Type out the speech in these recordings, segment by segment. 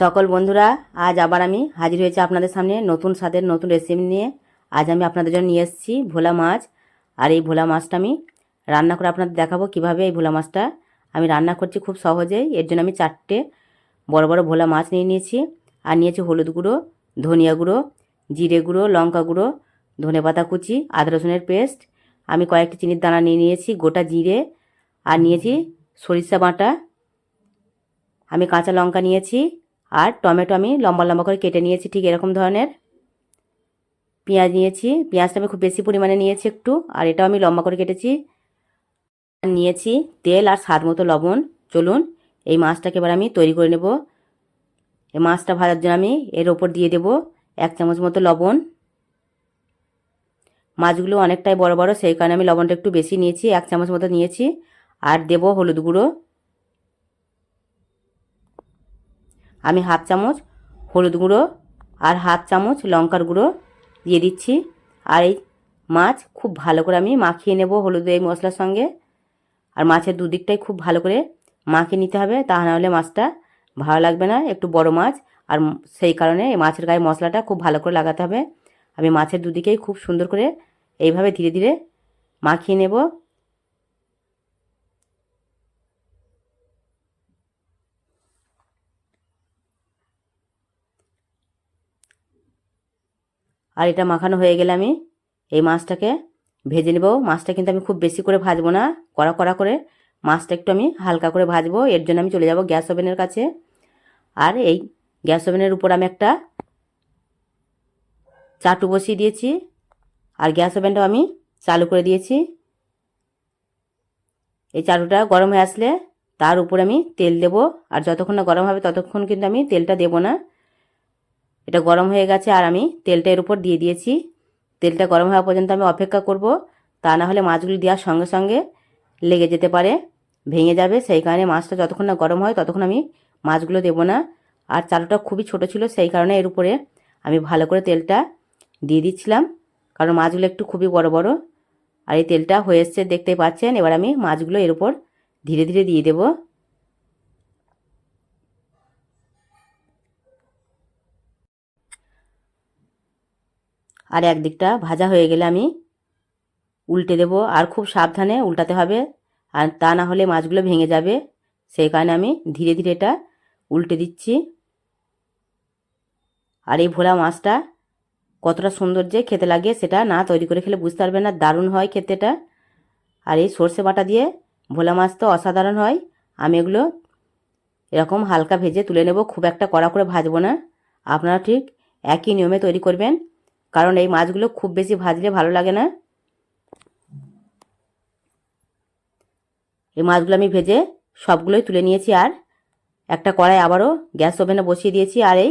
সকল বন্ধুরা, আজ আবার আমি হাজির হয়েছি আপনাদের সামনে নতুন স্বাদের নতুন রেসিপি নিয়ে। আজ আমি আপনাদের জন্য নিয়ে এসেছি ভোলা মাছ। আর এই ভোলা মাছটা আমি রান্না করে আপনাদের দেখাবো কীভাবে এই ভোলা মাছটা আমি রান্না করছি খুব সহজেই। এর জন্য আমি চারটে বড় বড় ভোলা মাছ নিয়ে নিয়েছি। আর নিয়েছি হলুদ গুঁড়ো, ধনিয়া গুঁড়ো, জিরে গুঁড়ো, লঙ্কা গুঁড়ো, ধনে পাতা কুচি, আদা রসুনের পেস্ট। আমি কয়েকটি চিনির দানা নিয়ে নিয়েছি, গোটা জিরে। আর নিয়েছি সরিষা বাটা। আমি কাঁচা লঙ্কা নিয়েছি। আর টমেটো আমি লম্বা লম্বা করে কেটে নিয়েছি, ঠিক এরকম ধরনের। পেঁয়াজ নিয়েছি, পেঁয়াজটা আমি খুব বেশি পরিমাণে নিয়েছি একটু, আর এটাও আমি লম্বা করে কেটেছি। নিয়েছি তেল আর স্বাদ মতো লবণ, চলুন এই মাছটাকে এবার আমি তৈরি করে নেব। এই মাছটা ভাজার জন্য আমি এর ওপর দিয়ে দেব এক চামচ মতো লবণ। মাছগুলো অনেকটাই বড় বড়, সেই কারণে আমি লবণটা একটু বেশি নিয়েছি, এক চামচ মতো নিয়েছি। আর দেব হলুদ গুঁড়ো। আমি হাফ চামচ হলুদ গুঁড়ো আর হাফ চামচ লঙ্কার গুঁড়ো দিয়ে দিচ্ছি। আর এই মাছ খুব ভালো করে আমি মাখিয়ে নেব হলুদ এই মশলার সঙ্গে। আর মাছের দুদিকটাই খুব ভালো করে মাখিয়ে নিতে হবে, তা না হলে মাছটা ভালো লাগবে না, একটু বড় মাছ। আর সেই কারণে এই মাছের গায়ে মশলাটা খুব ভালো করে লাগাতে হবে। আমি মাছের দুদিকেই খুব সুন্দর করে এইভাবে ধীরে ধীরে মাখিয়ে নেব। আর এটা মাখানো হয়ে গেলে আমি এই মাছটাকে ভেজে নেব। মাছটা কিন্তু আমি খুব বেশি করে ভাজবো না, কড়া কড়া করে। মাছটা একটু আমি হালকা করে ভাজবো, এর জন্য আমি চলে যাব গ্যাস ওভেনের কাছে। আর এই গ্যাস ওভেনের উপর আমি একটা চাটু বসিয়ে দিয়েছি, আর গ্যাস ওভেনটাও আমি চালু করে দিয়েছি। এই চাটুটা গরম হয়ে আসলে তার উপর আমি তেল দেব, আর যতক্ষণ না গরম হবে ততক্ষণ কিন্তু আমি তেলটা দেব না। এটা গরম হয়ে গেছে আর আমি তেলটা এর উপর দিয়ে দিয়েছি। তেলটা গরম হওয়া পর্যন্ত আমি অপেক্ষা করব। তা না হলে মাছগুলি দেওয়ার সঙ্গে সঙ্গে লেগে যেতে পারে, ভেঙে যাবে। সেই কারণে মাছটা যতক্ষণ না গরম হয় ততক্ষণ আমি মাছগুলো দেবো না। আর চালুটা খুবই ছোট ছিল, সেই কারণে এর উপরে আমি ভালো করে তেলটা দিয়ে দিচ্ছিলাম। কারণ মাছগুলো একটু খুবই বড় বড়। আর এই তেলটা হয়ে এসছে দেখতে পাচ্ছেন। এবার আমি মাছগুলো এর উপর ধীরে ধীরে দিয়ে দেবো। আর একদিকটা ভাজা হয়ে গেলে আমি উল্টে দেব। আর খুব সাবধানে উল্টাতে হবে। আর তা না হলে মাছগুলো ভেঙে যাবে। সেই কারণে আমি ধীরে ধীরে এটা উল্টে দিচ্ছি। আর এই ভোলা মাছটা কতটা সুন্দর যে খেতে লাগে সেটা না তৈরি করে খেলে বুঝতে পারবে না, দারুণ হয় খেতেটা আর এই সর্ষে বাটা দিয়ে ভোলা মাছ তো অসাধারণ হয়। আমি এগুলো এরকম হালকা ভেজে তুলে নেব। খুব একটা কড়া করে ভাজবো না। আপনারা ঠিক একই নিয়মে তৈরি করবেন। কারণ এই মাছগুলো খুব বেশি ভাজলে ভালো লাগে না। এই মাছগুলো আমি ভেজে সবগুলোই তুলে নিয়েছি আর একটা কড়াই আবারও গ্যাস ওভেনে বসিয়ে দিয়েছি আর এই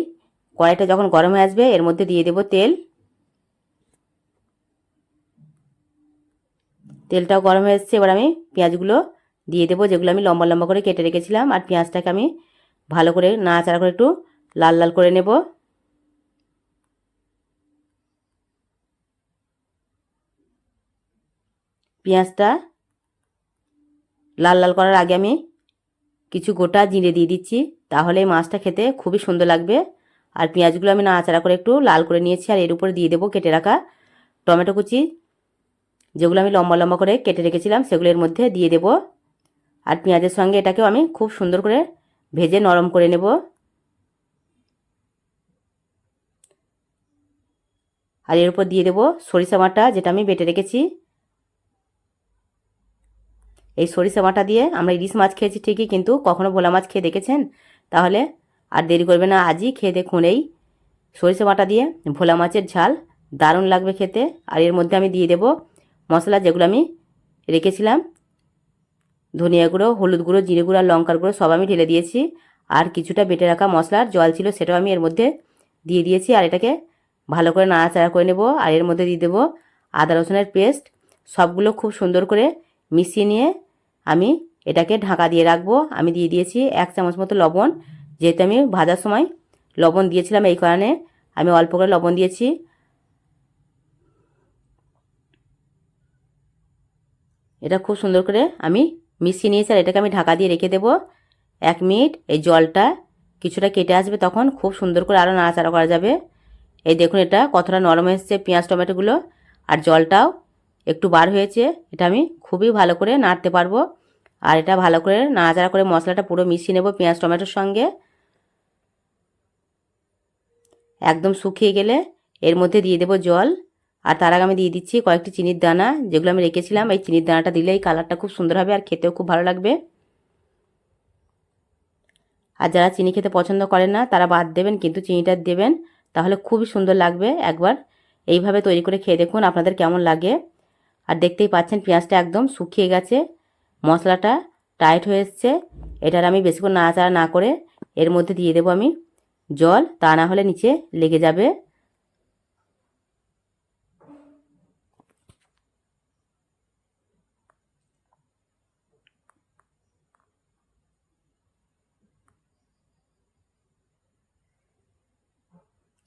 কড়াইটা যখন গরম হয়ে আসবে এর মধ্যে দিয়ে দেব তেল। তেলটাও গরম হয়ে এসছে, এবার আমি পেঁয়াজগুলো দিয়ে দেবো যেগুলো আমি লম্বা লম্বা করে কেটে রেখেছিলাম। আর পেঁয়াজটাকে আমি ভালো করে নাড়াচাড়া করে একটু লাল লাল করে নেব। পেঁয়াজটা লাল লাল করার আগে আমি কিছু গোটা জিরে দিয়ে দিচ্ছি। তাহলে মাছটা খেতে খুবই সুন্দর লাগবে। আর পেঁয়াজগুলো আমি নাড়াচাড়া করে একটু লাল করে নিয়েছি আর এর উপরে দিয়ে দেবো কেটে রাখা টমেটো কুচি। যেগুলো আমি লম্বা লম্বা করে কেটে রেখেছিলাম সেগুলোর মধ্যে দিয়ে দেব। আর পেঁয়াজের সঙ্গে এটাকেও আমি খুব সুন্দর করে ভেজে নরম করে নেব। আর এর উপর দিয়ে দেবো সরিষা বাটা, যেটা আমি বেটে রেখেছি। এই সরিষা বাটা দিয়ে আমরা ইলিশ মাছ খেয়েছি ঠিকই, কিন্তু কখনো ভোলা মাছ খেয়ে দেখেছেন? তাহলে আর দেরি করবে না, আজই খেয়ে দেখুন এই সরিষা বাটা দিয়ে ভোলা মাছের ঝাল। দারুণ লাগবে খেতে। আর এর মধ্যে আমি দিয়ে দেব মশলা যেগুলো আমি রেখেছিলাম। ধনিয়া গুঁড়ো, হলুদ গুঁড়ো, জিরে গুঁড়ো আর লঙ্কার গুঁড়ো সব আমি ঢেলে দিয়েছি। আর কিছুটা বেটে রাখা মশলার জল ছিল সেটাও আমি এর মধ্যে দিয়ে দিয়েছি। আর এটাকে ভালো করে নাড়াচাড়া করে নেব। আর এর মধ্যে দিয়ে দেবো আদা রসুনের পেস্ট। সবগুলো খুব সুন্দর করে মিশিয়ে নিয়ে আমি এটাকে ঢাকা দিয়ে রাখব। আমি দিয়ে দিয়েছি এক চামচ মতো লবণ। যেহেতু আমি ভাজার সময় লবণ দিয়েছিলাম এই কারণে আমি অল্প করে লবণ দিয়েছি। এটা খুব সুন্দর করে আমি মিশিয়ে নিয়েছি আর এটাকে আমি ঢাকা দিয়ে রেখে দেবো। এক মিনিট এই জলটা কিছুটা কেটে আসবে তখন খুব সুন্দর করে আরও নাড়াচাড়া করা যাবে। এই দেখুন এটা কতটা নরম এসছে পেঁয়াজ, টমেটোগুলো। আর জলটাও একটু বার হয়েছে। এটা আমি খুবই ভালো করে নাড়তে পারব। আর এটা ভালো করে নাড়াচাড়া করে মশলাটা পুরো মিশিয়ে নেব পেঁয়াজ, টমেটোর সঙ্গে। একদম শুকিয়ে গেলে এর মধ্যে দিয়ে দেবো জল। আর তার আগে আমি দিয়ে দিচ্ছি কয়েকটি চিনির দানা, যেগুলো আমি রেখেছিলাম। এই চিনির দানাটা দিলে এই কালারটা খুব সুন্দর হবে আর খেতেও খুব ভালো লাগবে। আর যারা চিনি খেতে পছন্দ করেন না, তারা বাদ দেবেন, কিন্তু চিনিটা দেবেন, তাহলে খুবই সুন্দর লাগবে একবার। এইভাবে তৈরি করে খেয়ে দেখুন আপনাদের কেমন লাগে। আর দেখতেই পাচ্ছেন পেঁয়াজটা একদম শুকিয়ে গেছে। মশলাটা টাইট হয়ে এসছে। এটার আমি বেশিক্ষণ নাড়াচাড়া না করে এর মধ্যে দিয়ে দেবো আমি জল। তা না হলে নিচে লেগে যাবে।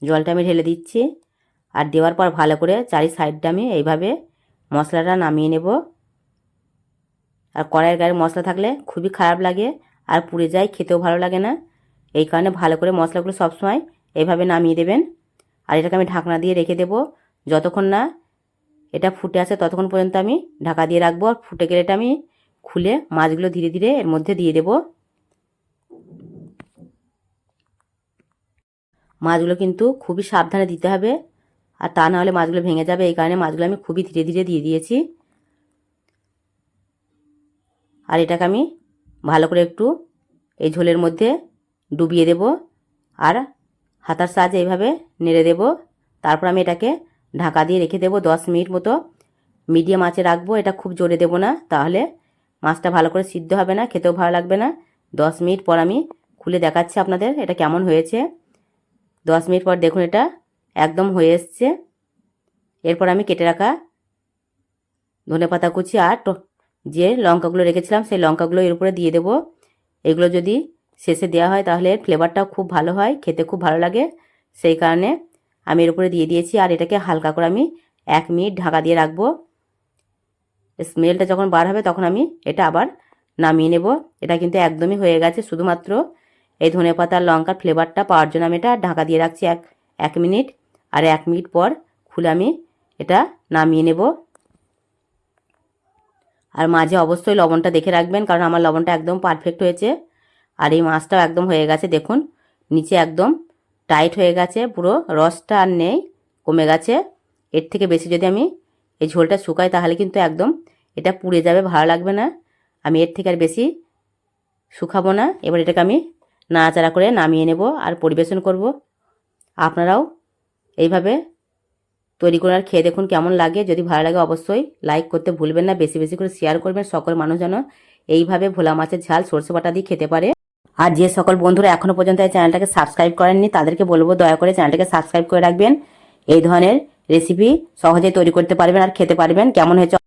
জলটা আমি ঢেলে দিচ্ছি। আর দেওয়ার পর ভালো করে চারি সাইডটা আমি এইভাবে মশলাটা নামিয়ে নেব। আর কড়াইয়ের গায়ে মশলা থাকলে খুবই খারাপ লাগে আর পুড়ে যায়, খেতেও ভালো লাগে না। এই কারণে ভালো করে মশলাগুলো সবসময় এইভাবে নামিয়ে দেবেন। আর এটাকে আমি ঢাকনা দিয়ে রেখে দেবো। যতক্ষণ না এটা ফুটে আসে ততক্ষণ পর্যন্ত আমি ঢাকা দিয়ে রাখব আর ফুটে গেলে এটা আমি খুলে মাছগুলো ধীরে ধীরে এর মধ্যে দিয়ে দেবো। মাছগুলো কিন্তু খুবই সাবধানে দিতে হবে। আর তা না হলে মাছগুলো ভেঙে যাবে। এই কারণে মাছগুলো আমি খুবই ধীরে ধীরে দিয়ে দিয়েছি। আর এটাকে আমি ভালো করে একটু এই ঝোলের মধ্যে ডুবিয়ে দেব আর হাতার সাহায্যে এইভাবে নেড়ে দেব। তারপর আমি এটাকে ঢাকা দিয়ে রেখে দেবো দশ মিনিট মতো। মিডিয়াম আঁচে রাখব, এটা খুব জোরে দেবো না, তাহলে মাছটা ভালো করে সিদ্ধ হবে না, খেতেও ভালো লাগবে না। দশ মিনিট পর আমি খুলে দেখাচ্ছি আপনাদের এটা কেমন হয়েছে। দশ মিনিট পর দেখুন এটা একদম হয়ে এসছে। এরপর আমি কেটে রাখা ধনে পাতা কুচি আর যে লঙ্কাগুলো রেখেছিলাম, সেই লঙ্কাগুলো এর উপরে দিয়ে দেবো। এগুলো যদি শেষে দেওয়া হয়, তাহলে ফ্লেভারটাও খুব ভালো হয়, খেতে খুব ভালো লাগে। সেই কারণে আমি এর উপরে দিয়ে দিয়েছি, আর এটাকে হালকা করে আমি এক মিনিট ঢাকা দিয়ে রাখব। স্মেলটা যখন বার হবে, তখন আমি এটা আবার নামিয়ে নেব। এটা কিন্তু একদমই হয়ে গেছে, শুধুমাত্র এই ধনে পাতার লঙ্কার ফ্লেভারটা পাওয়ার জন্য আমি এটা ঢাকা দিয়ে রাখছি এক এক মিনিট। আর এক মিনিট পর খুলে আমি এটা নামিয়ে নেব। আর মাঝে অবশ্যই লবণটা দেখে রাখবেন, কারণ আমার লবণটা একদম পারফেক্ট হয়েছে। আর এই মাছটাও একদম হয়ে গেছে, দেখুন, নিচে একদম টাইট হয়ে গেছে, পুরো রসটা আর নেই, কমে গেছে। এর থেকে বেশি যদি আমি এই ঝোলটা শুকাই, তাহলে কিন্তু একদম এটা পুড়ে যাবে, ভালো লাগবে না। আমি এর থেকে আর বেশি শুকাবো না, এবার এটাকে আমি নাড়াচাড়া করে নামিয়ে নেব আর পরিবেশন করব। আপনারাও এইভাবে তৈরি করে আর খেয়ে দেখুন কেমন লাগে। যদি ভালো লাগে অবশ্যই লাইক করতে ভুলবেন না, বেশি বেশি করে শেয়ার করবেন। সকল মানুষ যেন এইভাবে ভোলা মাছের ঝাল, সর্ষে বাটা দিয়ে খেতে পারে। আর যে সকল বন্ধুরা এখনও পর্যন্ত এই চ্যানেলটাকে সাবস্ক্রাইব করেননি, তাদেরকে বলব দয়া করে চ্যানেলটাকে সাবস্ক্রাইব করে রাখবেন। এই ধরনের রেসিপি সহজেই তৈরি করতে পারবেন আর খেতে পারবেন। কেমন হয়েছে